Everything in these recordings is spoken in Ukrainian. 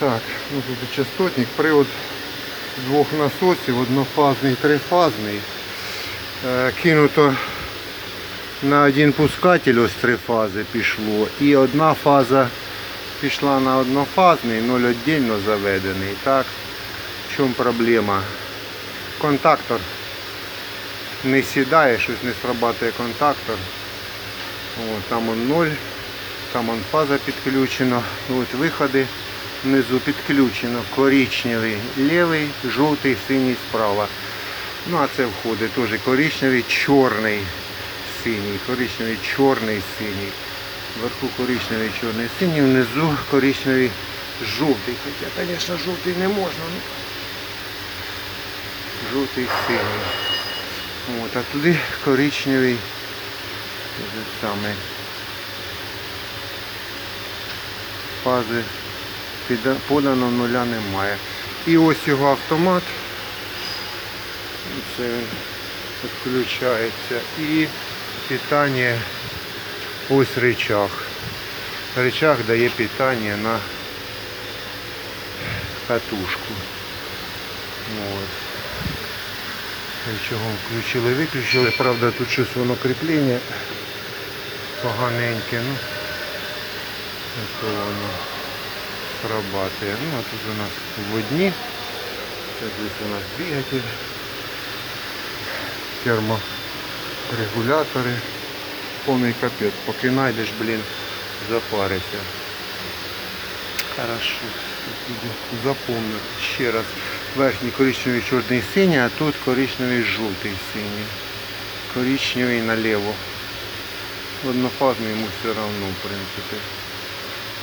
Так, ну тут частотник, привод двох насосів, однофазний, трифазний. Е, кинуто на один пускатель ось три фази пішло. І одна фаза пішла на однофазний, ноль віддільно заведений. Так, в чому проблема? Контактор не сідає, щось не срабатує контактор. От, там он 0, там он фаза підключена. От виходи внизу підключено. Коричневий лівий, жовтий, синій справа. Ну а це входить теж коричневий, чорний, синій, коричневий, чорний, синій. Вверху коричневий, чорний, синій, внизу коричневий, жовтий. Хоча, звісно, жовтий не можна. Ну. Жовтий, синій. От, а туди коричневий. Те саме. Фази подано нуля немає. І ось його автомат. Це він підключається. І питання ось речах. Речах дає питання на катушку. От. Рычагом включили, виключили. Правда, тут щось воно кріплення поганеньке. Ну, то воно срабатує. Ну, а тут у нас водні. Це десь у нас двигатель. Терморегулятори. Повний капець. Поки знайдеш, блін, запарися. Хорошо. Запомню ще раз. Верхній коричневий чорний синій, а тут коричневий жовтий синій. Коричневий наліво. Однофазний йому все одно, в принципі.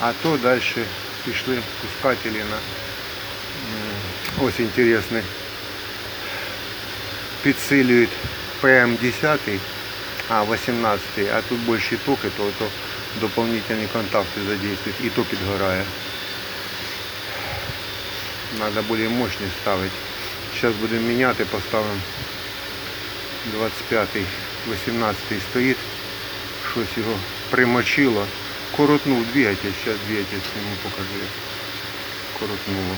А то далі пішли пускателі на ось інтересний. Підсилюють ПМ10, а 18, а тут більші токи, то, то дополнительні контакти задействують і то підгорає. Надо более мощный ставить. Сейчас будем меняти, поставимо 25-й, 18-й стоїть. Щось його примочило. Коротнув двигатель, зараз двигатель сніму покажу. Коротнуло.